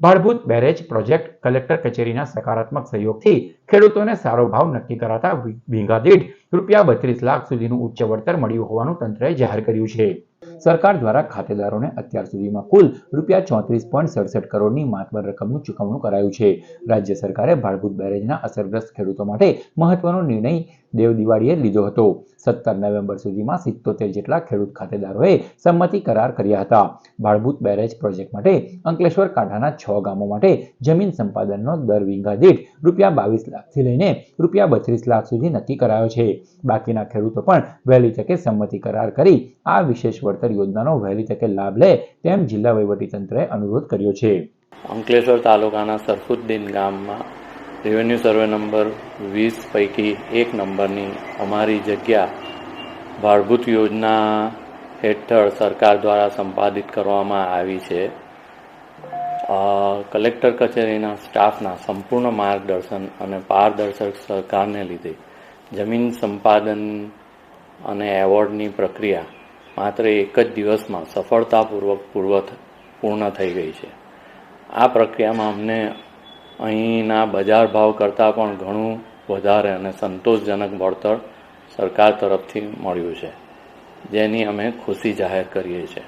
Bhadbhut barrage project collector કચેરીના સકારાત્મક સહયોગથી ખેડૂતોને સારો ભાવ નક્કી કરાતા વીઘા દીઠ રૂપિયા બત્રીસ લાખ સુધીનું ઉચ્ચ વળતર મળ્યું હોવાનું તંત્રએ જાહેર કર્યું છે. સરકાર દ્વારા ખાતેદારોને અત્યાર સુધીમાં કુલ રૂપિયા ચોત્રીસ પોઈન્ટ સડસઠ કરોડની માતબર રકમનું ચૂકવણું કરાયું છે. રાજ્ય સરકારે ભાડભૂત બેરેજના અસરગ્રસ્ત ખેડૂતો માટે મહત્વનો નિર્ણય દેવ દિવાળીએ લીધો હતો. સત્તર નવેમ્બર સુધીમાં સિત્તોતેર જેટલા ખેડૂત ખાતેદારોએ સંમતિ કરાર કર્યા હતા. ભાડભૂત બેરેજ પ્રોજેક્ટ માટે અંકલેશ્વર કાંઠાના છ ગામો માટે જમીન સંપાદનનો દર વીઘા દીઠ રૂપિયા બાવીસ લાખથી લઈને રૂપિયા બત્રીસ લાખ સુધી નક્કી કરાયો છે. બાકીના ખેડૂતો પણ વહેલી તકે સંમતિ કરાર કરી આ વિશેષ વળતર યોજનાનો વહેલી તકે લાભ લે તેમ જિલ્લા વહીવટીતંત્રએ અનુરોધ કર્યો છે. અંકલેશ્વર તાલુકાના સરફુદ્દીન ગામમાં રેવન્યુ સર્વે નંબર વીસ પૈકી એક નંબરની અમારી જગ્યા ભાડભૂત યોજના હેઠળ સરકાર દ્વારા સંપાદિત કરવામાં આવી છે. કલેક્ટર કચેરીના સ્ટાફના સંપૂર્ણ માર્ગદર્શન અને પારદર્શક સહકારને લીધે જમીન સંપાદન અને એવોર્ડની પ્રક્રિયા માત્ર એક જ દિવસમાં સફળતાપૂર્વક પૂર્વ પૂર્ણ થઈ ગઈ છે. આ પ્રક્રિયામાં અમને અહીંના બજાર ભાવ કરતાં પણ ઘણું વધારે અને સંતોષજનક વળતર સરકાર તરફથી મળ્યું છે, જેની અમે ખુશી જાહેર કરીએ છીએ.